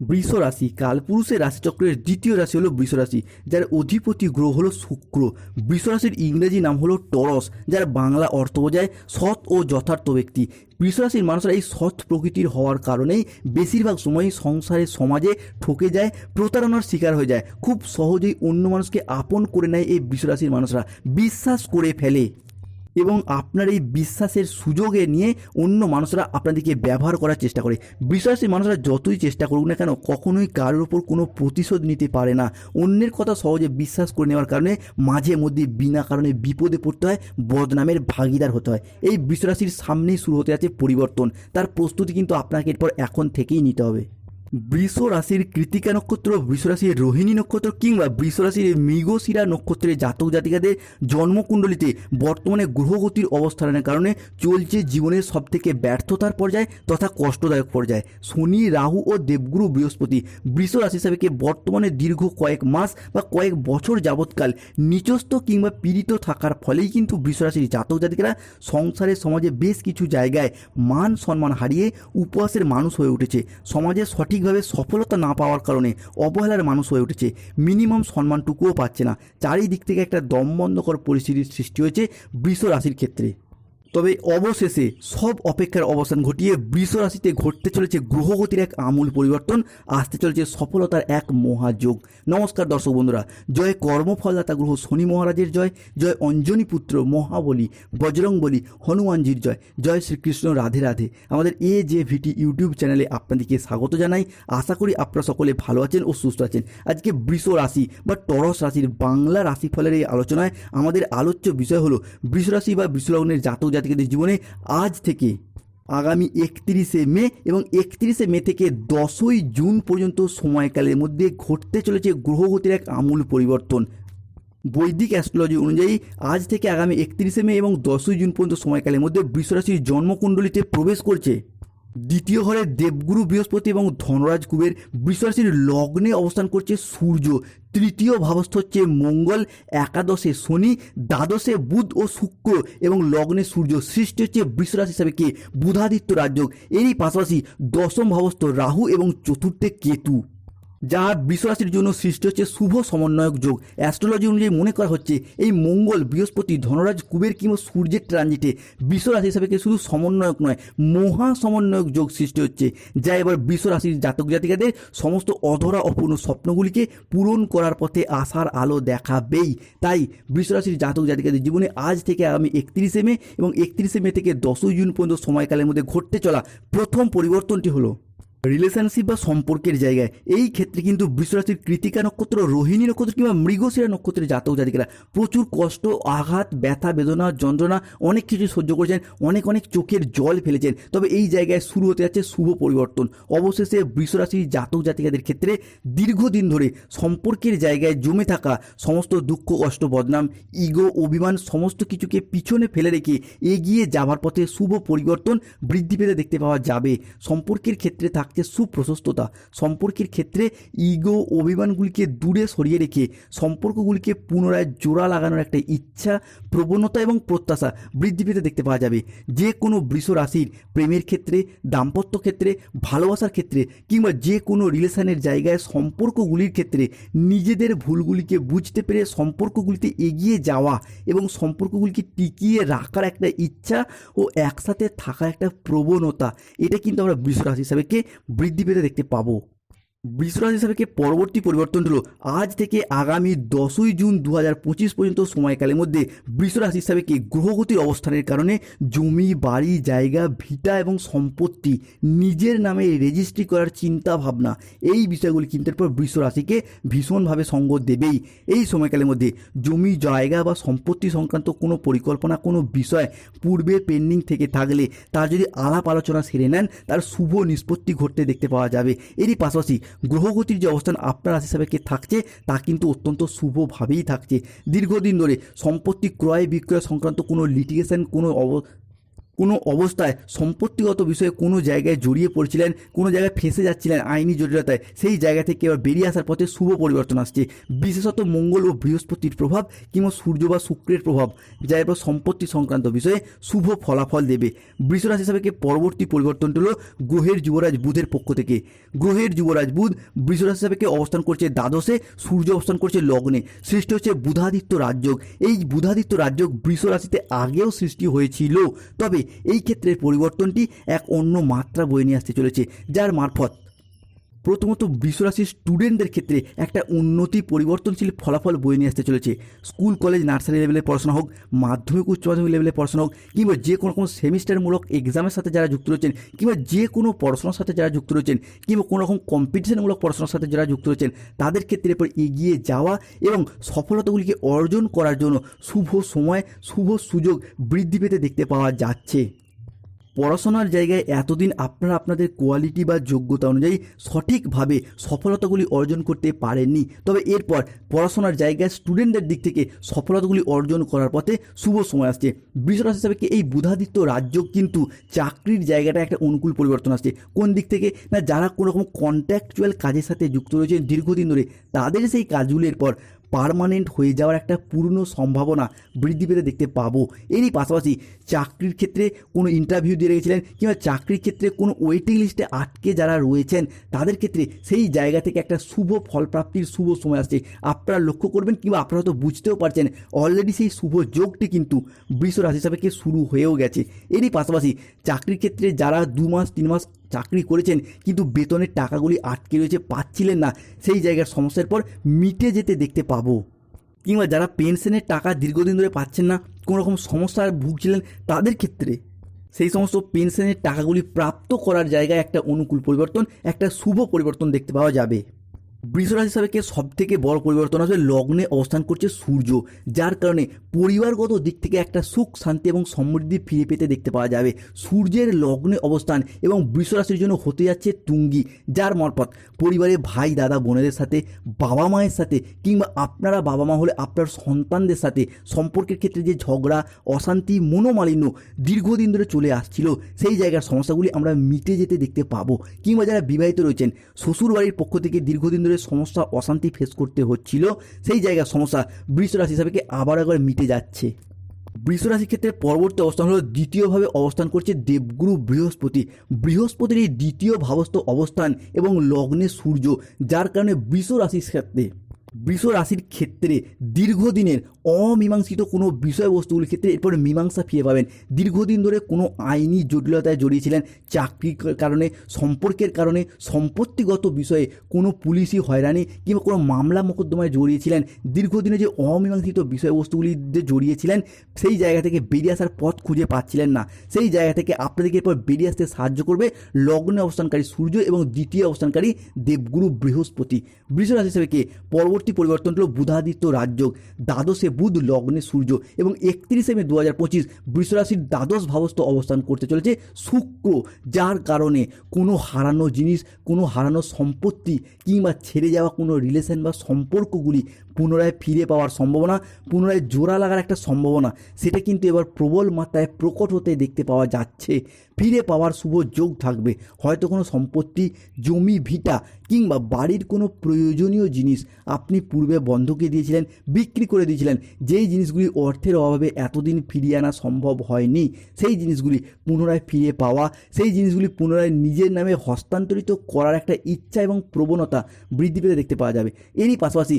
বৃষ রাশি কালপুরুষের রাশিচক্রের দ্বিতীয় রাশি হলো বৃষ রাশি, যার অধিপতি গ্রহ হলো শুক্র। বৃষ রাশির ইংরেজি নাম হলো টরস, যার বাংলা অর্থ বোঝায় সৎ ও যথার্থ ব্যক্তি। বৃষ রাশির মানুষরা এই সৎ প্রকৃতির হওয়ার কারণেই বেশিরভাগ সময়ই সংসারে, সমাজে ঠকে যায়, প্রতারণার শিকার হয়ে যায়। খুব সহজেই অন্য মানুষকে আপন করে নেয় এই বৃষ রাশির মানুষরা। বিশ্বাস করে ফেলে। এবং আপনার এই বিশ্বাসের সুযোগে নিয়ে অন্য মানুষরা আপনাদেরকে ব্যবহার করার চেষ্টা করে। বিশ্বাসী মানুষরা যতই চেষ্টা করুক না কেন, কখনোই কারোর ওপর কোনো প্রতিশোধ নিতে পারে না। অন্যের কথা সহজে বিশ্বাস করে নেওয়ার কারণে মাঝে মধ্যে বিনা কারণে বিপদে পড়তে হয়, বদনামের ভাগিদার হতে হয়। এই বিশ্বাসীর সামনেই শুরু হতে যাচ্ছে পরিবর্তন। তার প্রস্তুতি কিন্তু আপনাকে এরপর এখন থেকেই নিতে হবে। বৃষ রাশির কৃতিকা নক্ষত্র, বৃষ রাশির রোহিণী নক্ষত্র কিংবা বৃষ রাশির মৃগশিরা নক্ষত্রের জাতক জাতিকাদের জন্মকুণ্ডলিতে বর্তমানে গ্রহগতির অবস্থানের কারণে চলছে জীবনের সবথেকে ব্যর্থতার পর্যায়ে তথা কষ্টদায়ক পর্যায়ে। শনি, রাহু ও দেবগুরু বৃহস্পতি বৃষ রাশি হিসাবেকে বর্তমানে দীর্ঘ কয়েক মাস বা কয়েক বছর যাবৎকাল নিচস্থ কিংবা পীড়িত থাকার ফলেই কিন্তু বৃষ রাশির জাতক জাতিকারা সংসারে, সমাজে বেশ কিছু জায়গায় মান সম্মান হারিয়ে উপহাসের মানুষ হয়ে উঠেছে। সমাজে সঠিকভাবে সফলতা না পাওয়ার কারণে অবহেলার মানুষ হয়ে উঠেছে। মিনিমাম সম্মানটুকুও পাচ্ছে না। চারিদিক থেকে একটা দমবন্ধকর পরিস্থিতির সৃষ্টি হয়েছে বৃষ রাশির ক্ষেত্রে। তবে অবশেষে সব অপেক্ষার অবসান ঘটিয়ে বৃষ রাশিতে ঘটতে চলেছে গ্রহগতির এক আমূল পরিবর্তন, আসতে চলেছে সফলতার এক মহাযোগ। নমস্কার দর্শক বন্ধুরা, জয় কর্মফলদাতা গ্রহ শনি মহারাজের জয় জয় অঞ্জনী পুত্র মহাবলী বজরংবলী হনুমানজির জয় জয় শ্রীকৃষ্ণ রাধে রাধে। আমাদের এ যে ভিটি ইউটিউব চ্যানেলে আপনাদেরকে স্বাগত জানাই। আশা করি আপনারা সকলে ভালো আছেন ও সুস্থ আছেন। আজকে বৃষ রাশি বা টরস রাশির বাংলা রাশিফলের এই আলোচনায় আমাদের আলোচ্য বিষয় হলো বৃষ রাশি বা বৃষলগ্নের জাতক জাতিকাদের জীবনে আজ থেকে আগামী একত্রিশে মে এবং একত্রিশে মে থেকে দশই জুন পর্যন্ত সময়কালের মধ্যে ঘটতে চলেছে গ্রহগতির এক আমূল পরিবর্তন। বৈদিক অ্যাস্ট্রোলজি অনুযায়ী আজ থেকে আগামী একত্রিশে মে এবং দশই জুন পর্যন্ত সময়কালের মধ্যে বৃষরাশির জন্মকুণ্ডলিতে প্রবেশ করছে। দ্বিতীয় ঘরে দেবগুরু বৃহস্পতি এবং ধনরাজ কুবের বৃষরাশির লগ্নে অবস্থান করছে সূর্য। তৃতীয় ভাবস্থ হচ্ছে মঙ্গল, একাদশে শনি, দ্বাদশে বুধ ও শুক্র এবং লগ্নে সূর্য। সৃষ্টি হচ্ছে বৃষরাশি হিসাবে কে? বুধাদিত্য রাজযোগ। এরই পাশাপাশি দশম ভাবস্থ রাহু এবং চতুর্থে কেতু। যা বৃষরাশির জন্য সৃষ্টি হচ্ছে শুভ সমন্বয়ক যোগ। অ্যাস্ট্রোলজি অনুযায়ী মনে করা হচ্ছে, এই মঙ্গল, বৃহস্পতি, ধনরাজ, কুবের কিংবা সূর্যের ট্রানজিটে বৃষরাশি হিসাবে শুধু সমন্বয়ক নয়, মহা সমন্বয়ক যোগ সৃষ্টি হচ্ছে। যা এবার বৃষরাশির জাতক জাতিকাদের সমস্ত অধরা অপূর্ণ স্বপ্নগুলিকে পূরণ করার পথে আসার আলো দেখাবেই। তাই বৃষরাশির জাতক জাতিকাদের জীবনে আজ থেকে আগামী একত্রিশে মে এবং একত্রিশে মে থেকে দশই জুন পর্যন্ত সময়কালের মধ্যে ঘটতে চলা প্রথম পরিবর্তনটি হলো রিলেশনশিপ বা সম্পর্কের জায়গায়। এই ক্ষেত্রে কিন্তু বৃষরাশির কৃতিকা নক্ষত্র, রোহিণী নক্ষত্র কিংবা মৃগশিরা নক্ষত্রের জাতক জাতিকারা প্রচুর কষ্ট, আঘাত, ব্যথা, বেদনা, যন্ত্রণা, অনেক কিছু সহ্য করেছেন, অনেক অনেক চোখের জল ফেলেছেন। তবে এই জায়গায় শুরু হতে যাচ্ছে শুভ পরিবর্তন। অবশেষে বৃষরাশির জাতক জাতিকাদের ক্ষেত্রে দীর্ঘদিন ধরে সম্পর্কের জায়গায় জমে থাকা সমস্ত দুঃখ, কষ্ট, বদনাম, ইগো, অভিমান সমস্ত কিছুকে পিছনে ফেলে রেখে এগিয়ে যাবার পথে শুভ পরিবর্তন বৃদ্ধি পেতে দেখতে পাওয়া যাবে। সম্পর্কের ক্ষেত্রে থাকছে সুপ্রশস্ততা, সম্পর্কের ক্ষেত্রে ইগো অভিমানগুলিকে দূরে সরিয়ে রেখে সম্পর্কগুলিকে পুনরায় জোড়া লাগানোর একটা ইচ্ছা, প্রবণতা এবং প্রত্যাশা বৃদ্ধি পেতে দেখতে পাওয়া যাবে। যে কোনো বৃষ রাশির প্রেমের ক্ষেত্রে, দাম্পত্য ক্ষেত্রে, ভালোবাসার ক্ষেত্রে কিংবা যে কোনো রিলেশনের জায়গায় সম্পর্কগুলির ক্ষেত্রে নিজেদের ভুলগুলিকে বুঝতে পেরে সম্পর্কগুলিতে এগিয়ে যাওয়া এবং সম্পর্কগুলিকে টিকিয়ে রাখার একটা ইচ্ছা ও একসাথে থাকার একটা প্রবণতা, এটা কিন্তু আমরা বৃষ রাশি হিসাবে বৃদ্ধি পেতে দেখতে পাবো। বৃষরাজ হিসাবে কে পরবর্তী পরিবর্তন হলো? আজ থেকে আগামী দশই জুন দু হাজার পঁচিশ পর্যন্ত সময়কালের মধ্যে বৃষরাশি হিসাবে কি গ্রহগতির অবস্থানের কারণে জমি, বাড়ি, জায়গা, ভিটা এবং সম্পত্তি নিজের নামে রেজিস্ট্রি করার চিন্তা ভাবনা এই বিষয়গুলি কিন্তু এরপর বৃষ রাশিকে ভীষণভাবে সঙ্গ দেবেই। এই সময়কালের মধ্যে জমি, জায়গা বা সম্পত্তি সংক্রান্ত কোনো পরিকল্পনা, কোনো বিষয় পূর্বে পেন্ডিং থেকে থাকলে তার যদি আলাপ আলোচনা সেরে নেন, তার শুভ নিষ্পত্তি ঘটতে দেখতে পাওয়া যাবে। এরই পাশাপাশি গ্রহগতির যে অবস্থান আপনার রাশি হিসাবে কে থাকছে, তা কিন্তু অত্যন্ত শুভভাবেই থাকছে। দীর্ঘদিন ধরে সম্পত্তি ক্রয় বিক্রয় সংক্রান্ত কোনো লিটিগেশন কোনো কোনো অবস্থায়, সম্পত্তিগত বিষয়ে কোনো জায়গায় জড়িয়ে পড়ছিলেন, কোনো জায়গায় ফেঁসে যাচ্ছিলেন আইনি জটিলতায়, সেই জায়গা থেকে এবার বেরিয়ে আসার পথে শুভ পরিবর্তন আসছে। বিশেষত মঙ্গল ও বৃহস্পতির প্রভাব কিংবা সূর্য বা শুক্রের প্রভাব, যা এবার সম্পত্তি সংক্রান্ত বিষয়ে শুভ ফলাফল দেবে। বৃষরাশি হিসাবে পরবর্তী পরিবর্তনটি হলো গ্রহের যুবরাজ বুধের পক্ষ থেকে। গ্রহের যুবরাজ বুধ বৃষরাশি হিসাবে অবস্থান করছে দ্বাদশে, সূর্য অবস্থান করছে লগ্নে। সৃষ্টি হচ্ছে বুধাদিত্য রাজযোগ। এই বুধাদিত্য রাজযোগ বৃষ রাশিতে আগেও সৃষ্টি হয়েছিল। তবে এই ক্ষেত্রের পরিবর্তনটি এক অন্য মাত্রা বয়ে নিয়ে আসতে চলেছে যার মারফত প্রথমত বিশ্বরাশির স্টুডেন্টদের ক্ষেত্রে একটা উন্নতি, পরিবর্তনশীল ফলাফল বয়ে নিয়ে আসতে চলেছে। স্কুল, কলেজ, নার্সারি লেভেলের পড়াশোনা হোক, মাধ্যমিক, উচ্চ মাধ্যমিক লেভেলের পড়াশোনা হোক, কিংবা যে কোনো কোনো সেমিস্টারমূলক এক্সামের সাথে যারা যুক্ত রয়েছেন, কিংবা যে কোনো পড়াশোনার সাথে যারা যুক্ত রয়েছেন, কিংবা কোনো রকম কম্পিটিশনমূলক পড়াশোনার সাথে যারা যুক্ত রয়েছেন, তাদের ক্ষেত্রে এরপর এগিয়ে যাওয়া এবং সফলতাগুলিকে অর্জন করার জন্য শুভ সময়, শুভ সুযোগ বৃদ্ধি পেতে দেখতে পাওয়া যাচ্ছে। পড়াশোনার জায়গায় এতদিন আপনারা আপনাদের কোয়ালিটি বা যোগ্যতা অনুযায়ী সঠিকভাবে সফলতাগুলি অর্জন করতে পারেননি। তবে এরপর পড়াশোনার জায়গায় স্টুডেন্টদের দিক থেকে সফলতাগুলি অর্জন করার পথে শুভ সময় আসছে। বৃষরাশি হিসাবে এই বুধাদিত্য রাজ্য কিন্তু চাকরির জায়গাটা একটা অনুকূল পরিবর্তন আসছে? কোন দিক থেকে? না যারা কোনো রকম কন্ট্রাকচুয়াল কাজের সাথে যুক্ত রয়েছেন দীর্ঘদিন ধরে, তাদের সেই কাজগুলির পর পারমানেন্ট হয়ে যাওয়ার একটা পূর্ণ সম্ভাবনা বৃদ্ধি পেতে দেখতে পাবো। এরই পাশাপাশি চাকরির ক্ষেত্রে কোনো ইন্টারভিউ দিয়ে রেখেছিলেন কিংবা চাকরির ক্ষেত্রে কোনো ওয়েটিং লিস্টে আটকে যারা রয়েছেন, তাদের ক্ষেত্রে সেই জায়গা থেকে একটা শুভ ফলপ্রাপ্তির শুভ সময় আসছে। আপনারা লক্ষ্য করবেন কিংবা আপনারা হয়তো বুঝতেও পারছেন অলরেডি সেই শুভ যোগটি কিন্তু বৃষ রাশি হিসাবে শুরু হয়েও গেছে। এরই পাশাপাশি চাকরির ক্ষেত্রে যারা দু মাস, তিন মাস চাকরি করেছেন, কিন্তু বেতনের টাকাগুলি আটকে রয়েছে, পাচ্ছিলেন না। সেই জায়গার সমস্যার পর মিটে যেতে দেখতে পাবো। কিংবা যারা পেনশনের টাকা দীর্ঘদিন ধরে পাচ্ছেন না কোনো রকম সমস্যার ভুগছিলেন তাদের ক্ষেত্রে। সেই সমস্ত পেনশনের টাকাগুলি প্রাপ্ত করার জায়গায় একটা অনুকূল পরিবর্তন, একটা শুভ পরিবর্তন দেখতে পাওয়া যাবে। বৃষরাশি হিসাবে সব থেকে বড় পরিবর্তন আসবে? লগ্নে অবস্থান করছে সূর্য, যার কারণে পরিবারগত দিক থেকে একটা সুখ, শান্তি এবং সমৃদ্ধি ফিরে পেতে দেখতে পাওয়া যাবে। সূর্যের লগ্নে অবস্থান এবং বৃষরাশির জন্য হতে যাচ্ছে তুঙ্গি, যার মারফত পরিবারের ভাই, দাদা, বোনেদের সাথে, বাবা মায়ের সাথে কিংবা আপনারা বাবা মা হলে আপনার সন্তানদের সাথে সম্পর্কের ক্ষেত্রে যে ঝগড়া, অশান্তি, মনোমালিন্য দীর্ঘদিন ধরে চলে আসছিল, সেই জায়গার সমস্যাগুলি আমরা মিটে যেতে দেখতে পাবো। কিংবা যারা বিবাহিত রয়েছেন শ্বশুর বাড়ির পক্ষ থেকে দীর্ঘদিন ধরে সমস্যা অশান্তি ফেস করতে হচ্ছিল। সেই জায়গার সমস্যা বৃষ রাশি হিসাবে আবার একবার মিটে যাচ্ছে? বৃষ রাশির ক্ষেত্রে পরবর্তী অবস্থান হলো দ্বিতীয়ভাবে অবস্থান করছে দেবগুরু বৃহস্পতি। বৃহস্পতির এই দ্বিতীয় ভাবস্থ অবস্থান এবং লগ্নে সূর্য, যার কারণে বৃষ রাশির ক্ষেত্রে বৃষ রাশির ক্ষেত্রে দীর্ঘদিনের অমীমাংসিত কোনো বিষয়বস্তুগুলির ক্ষেত্রে এরপরে মীমাংসা ফিরে পাবেন। দীর্ঘদিন ধরে কোনো আইনি জটিলতায় জড়িয়েছিলেন। চাকরির কারণে, সম্পর্কের কারণে, সম্পত্তিগত বিষয়ে কোনো পুলিশি হয়রানি কিংবা কোনো মামলা মোকদ্দমায় জড়িয়েছিলেন। দীর্ঘদিনে যে অমীমাংসিত বিষয়বস্তুগুলিতে জড়িয়েছিলেন, সেই জায়গা থেকে বেরিয়ে আসার পথ খুঁজে পাচ্ছিলেন না। সেই জায়গা থেকে আপনাদেরকে এরপর বেরিয়ে আসতে সাহায্য করবে লগ্নে অবস্থানকারী সূর্য এবং দ্বিতীয় অবস্থানকারী দেবগুরু বৃহস্পতি। বৃষরাশি হিসেবে কে? পরবর্তী পরিবর্তন হলো বুধাদিত্য রাজযোগ, দ্বাদশে বুধ, লগ্নে সূর্য এবং একত্রিশে মে দু হাজার পঁচিশ বৃষরাশির দ্বাদশ ভাবস্থ অবস্থান করতে চলেছে শুক্র, যার কারণে কোনো হারানো জিনিস, কোনো হারানো সম্পত্তি কিংবা ছেড়ে যাওয়া কোনো রিলেশন বা সম্পর্কগুলি পুনরায় ফিরে পাওয়ার সম্ভাবনা, পুনরায় জোড়া লাগার একটা সম্ভাবনা, সেটা কিন্তু এবার প্রবল মাত্রায় প্রকট হতে দেখতে পাওয়া যাচ্ছে। ফিরে পাওয়ার শুভ যোগ থাকবে। হয়তো কোনো সম্পত্তি, জমি, ভিটা কিংবা বাড়ির কোনো প্রয়োজনীয় জিনিস আপনি পূর্বে বন্ধকে দিয়েছিলেন, বিক্রি করে দিয়েছিলেন, যেই জিনিসগুলি অর্থের অভাবে এতদিন ফিরিয়ে আনা সম্ভব হয়নি, সেই জিনিসগুলি পুনরায় ফিরে পাওয়া, সেই জিনিসগুলি পুনরায় নিজের নামে হস্তান্তরিত করার একটা ইচ্ছা এবং প্রবণতা বৃদ্ধি পেতে দেখতে পাওয়া যাবে। এরই পাশাপাশি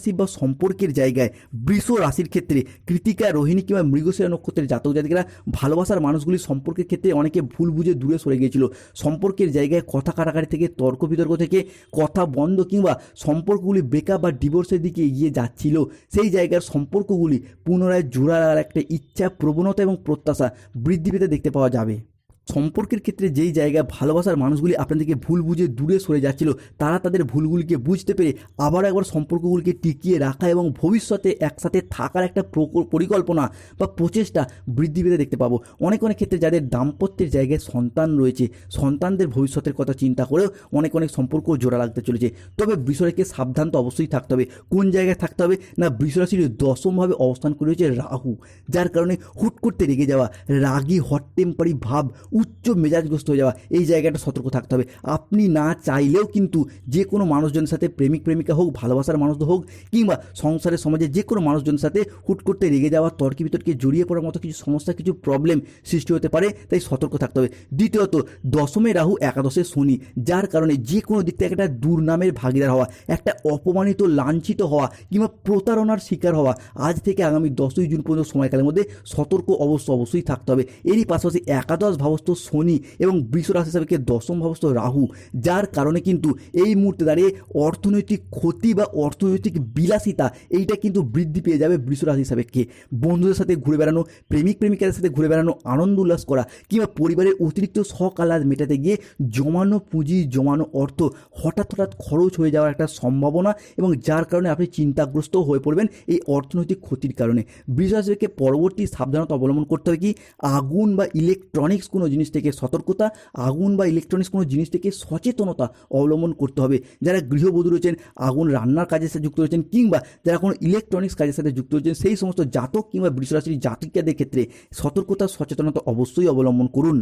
রিলেশনশিপ বা সম্পর্কের জায়গায় বৃষ রাশির ক্ষেত্রে কৃতিকা, রোহিণী কিংবা মৃগশিরা নক্ষত্রের জাতক জাতিকেরা ভালোবাসার মানুষগুলি সম্পর্কের ক্ষেত্রে অনেকে ভুল বুঝে দূরে সরে গিয়েছিল। সম্পর্কের জায়গায় কথা কাটাকাটি থেকে, তর্ক বিতর্ক থেকে, কথা বন্ধ কিংবা সম্পর্কগুলি ব্রেকআপ বা ডিভোর্সের দিকে এগিয়ে যাচ্ছিল। সেই জায়গার সম্পর্কগুলি পুনরায় জোড়ার একটা ইচ্ছা প্রবণতা এবং প্রত্যাশা বৃদ্ধি পেতে দেখতে পাওয়া যাবে। সম্পর্কের ক্ষেত্রে যেই জায়গায় ভালোবাসার মানুষগুলি আপনাদেরকে ভুল বুঝে দূরে সরে যাচ্ছিল, তারা তাদের ভুলগুলিকে বুঝতে পেরে আবার একবার সম্পর্কগুলিকে টিকিয়ে রাখা এবং ভবিষ্যতে একসাথে থাকার একটা প্রক- পরিকল্পনা বা প্রচেষ্টা বৃদ্ধি পেতে দেখতে পাবো। অনেক অনেক ক্ষেত্রে যাদের দাম্পত্যের জায়গায় সন্তান রয়েছে, সন্তানদের ভবিষ্যতের কথা চিন্তা করেও অনেক অনেক সম্পর্ক জোড়া লাগতে চলেছে। তবে বিষয়কে সাবধান তো অবশ্যই থাকতে হবে। কোন জায়গায় থাকতে হবে? না বৃষরাশির দশমভাবে অবস্থান করে রয়েছে রাহু, যার কারণে হুট করতে রেগে যাওয়া, রাগী হট টেম্পারি ভাব উচ্চ মেজাজগ্রস্ত হয়ে যাওয়া, এই জায়গাটা সতর্ক থাকতে হবে। আপনি না চাইলেও কিন্তু যে কোনো মানুষজনের সাথে প্রেমিক, প্রেমিকা হোক, ভালোবাসার মানুষ হোক, কিংবা সংসারের সমাজে যে কোনো মানুষজনের সাথে হুট করতে রেগে যাওয়া, তর্কি বিতর্কে জড়িয়ে পড়ার মতো কিছু সমস্যা, কিছু প্রবলেম সৃষ্টি হতে পারে, তাই সতর্ক থাকতে হবে। দ্বিতীয়ত, দশমে রাহু, একাদশে শনি, যার কারণে যে কোনো দিক থেকে একটা দুর্নামের ভাগিদার হওয়া, একটা অপমানিত, লাঞ্ছিত হওয়া, কিংবা প্রতারণার শিকার হওয়া, আজ থেকে আগামী দশই জুন পর্যন্ত সময়কালের মধ্যে সতর্ক অবশ্য অবশ্যই থাকতে হবে। এরই পাশাপাশি একাদশ ভাবস্থ শনি এবং বৃষ রাশি সাপেক্ষে দশম ভাবস্থ রাহু, যার কারণে কিন্তু এই মুহূর্তে দাঁড়িয়ে অর্থনৈতিক ক্ষতি বা অর্থনৈতিক বিলাসিতা, এইটা কিন্তু বৃদ্ধি পেয়ে যাবে বৃষ রাশি সাপেক্ষে বন্ধুদের সাথে ঘুরে বেড়ানো, প্রেমিক প্রেমিকাদের সাথে ঘুরে বেড়ানো, আনন্দ উল্লাস করা, কিংবা পরিবারের অতিরিক্ত আহ্লাদ মেটাতে গিয়ে জমানো পুঁজি, জমানো অর্থ হঠাৎ হঠাৎ খরচ হয়ে যাওয়ার একটা সম্ভাবনা এবং যার কারণে আপনি চিন্তাগ্রস্ত হয়ে পড়বেন এই অর্থনৈতিক ক্ষতির কারণে। বৃষ বৃষরাশিকে পরবর্তী সাবধানতা অবলম্বন করতে হবে কি? আগুন বা ইলেকট্রনিক্স কোনো জিনিস থেকে সতর্কতা, আগুন বা ইলেকট্রনিক্স কোনো জিনিস থেকে সচেতনতা অবলম্বন করতে হবে। যারা গৃহবধূ রয়েছেন, আগুন রান্নার কাজের সাথে যুক্ত রয়েছেন কিংবা যারা কোনো ইলেকট্রনিক্স কাজের সাথে যুক্ত রয়েছেন, সেই সমস্ত জাতক কিংবা বৃষরাশির জাতিকাদের ক্ষেত্রে সতর্কতা, সচেতনতা অবশ্যই অবলম্বন করুন।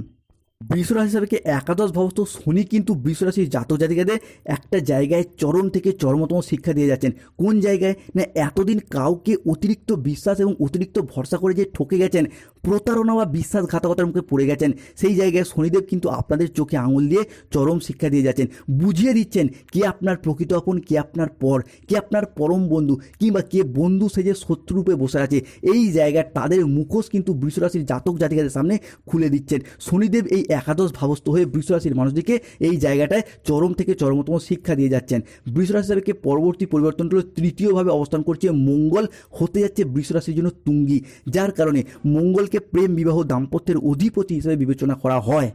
বৃষরাশি হিসাবে একাদশ ভাবস্থ শনি কিন্তু বৃষরাশির জাতক জাতিকাদের একটা জায়গায় চরম থেকে চরমতম শিক্ষা দিয়ে যাচ্ছেন। কোন জায়গায়? না, এতদিন কাউকে অতিরিক্ত বিশ্বাস এবং অতিরিক্ত ভরসা করে যে ঠকে গেছেন প্রতারণা বা বিশ্বাসঘাতকতার মুখে পড়ে গেছেন। সেই জায়গায় শনিদেব কিন্তু আপনাদের চোখে আঙুল দিয়ে চরম শিক্ষা দিয়ে যাচ্ছেন। বুঝিয়ে দিচ্ছেন কে আপনার প্রকৃত আপন, কে আপনার পর, কে আপনার পরম বন্ধু কিংবা কে বন্ধু সে সেজে শত্রুরূপে বসে আছে। এই জায়গায় তাদের মুখোশ কিন্তু বৃষরাশির জাতক জাতিকাদের সামনে খুলে দিচ্ছেন। শনিদেব এই একাদশ ভাবস্থ হয়ে বৃষরাশির মানুষদেরকে এই জায়গাটায় চরম থেকে চরমতম শিক্ষা দিয়ে যাচ্ছেন। বৃষরাশি হিসাবে পরবর্তী পরিবর্তনগুলো তৃতীয়ভাবে অবস্থান করছে মঙ্গল, হতে যাচ্ছে বৃষরাশির জন্য তুঙ্গি। যার কারণে মঙ্গলকে প্রেম বিবাহ দাম্পত্যের অধিপতি হিসেবে বিবেচনা করা হয়।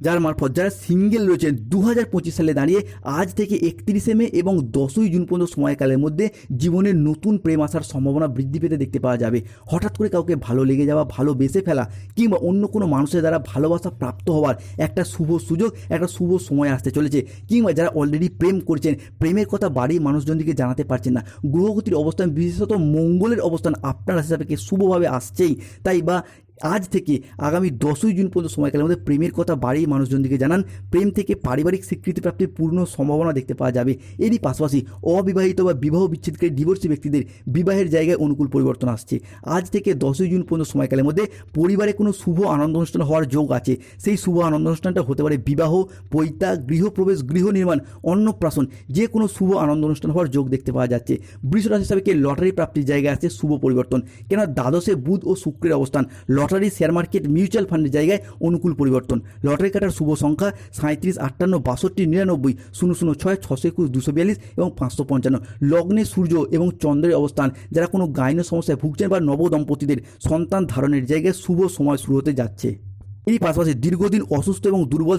যার মারফত যারা সিঙ্গেল রয়েছেন দু হাজার পঁচিশ সালে দাঁড়িয়ে আজ থেকে একত্রিশে মে এবং দশই জুন পর্যন্ত সময়কালের মধ্যে জীবনের নতুন প্রেম আসার সম্ভাবনা বৃদ্ধি পেতে দেখতে পাওয়া যাবে। হঠাৎ করে কাউকে ভালো লেগে যাওয়া, ভালো বেসে ফেলা কিংবা অন্য কোনো মানুষের দ্বারা ভালোবাসা প্রাপ্ত হওয়ার একটা শুভ সুযোগ, একটা শুভ সময় আসতে চলেছে কিংবা যারা অলরেডি প্রেম করছেন, প্রেমের কথা বাড়ির মানুষজনদিকে জানাতে পারছেন না। গ্রহগতির অবস্থান, বিশেষত মঙ্গলের অবস্থান আপনার হিসাবে শুভভাবে আসছেই? তাই বা আজ থেকে আগামী দশই জুন পর্যন্ত সময়কালের মধ্যে প্রেমের কথা বাড়ির মানুষজনদিকে জানান, প্রেম থেকে পারিবারিক স্বীকৃতি প্রাপ্তির পূর্ণ সম্ভাবনা দেখতে পাওয়া যাবে। এরই পাশাপাশি অবিবাহিত বা বিবাহ বিচ্ছেদকারী ডিভোর্সি ব্যক্তিদের বিবাহের জায়গায় অনুকূল পরিবর্তন আসছে। আজ থেকে দশই জুন পর্যন্ত সময়কালের মধ্যে পরিবারে কোনো শুভ আনন্দ অনুষ্ঠান হওয়ার যোগ আছে। সেই শুভ আনন্দ অনুষ্ঠানটা হতে পারে বিবাহ, পৈতা, গৃহপ্রবেশ, গৃহ নির্মাণ, অন্নপ্রাশন, যে কোনো শুভ আনন্দ অনুষ্ঠান হওয়ার যোগ দেখতে পাওয়া যাচ্ছে। বৃষরাশি হিসাবে কে লটারি প্রাপ্তির জায়গায় আছে শুভ পরিবর্তন? কেন দ্বাদশে বুধ ও শুক্রের অবস্থান লটারি শেয়ার মার্কেট মিউচুয়াল ফান্ডের জায়গায় অনুকূল পরিবর্তন। লটারি কাটার শুভ সংখ্যা সাঁত্রিশ আটান্ন, বাষট্টি, নিরানব্বই, শূন্য শূন্য, ছয়, ছশো একুশ, দুশো বিয়াল্লিশ এবং পাঁচশো পঞ্চান্ন। লগ্নে সূর্য এবং চন্দ্রের অবস্থান। যারা কোনো গাইন সমস্যায় ভুগছেন বা নবদম্পতিদের সন্তান ধারণের জায়গায় শুভ সময় শুরু হতে যাচ্ছে। এর পাশাপাশি দীর্ঘদিন অসুস্থ এবং দুর্বল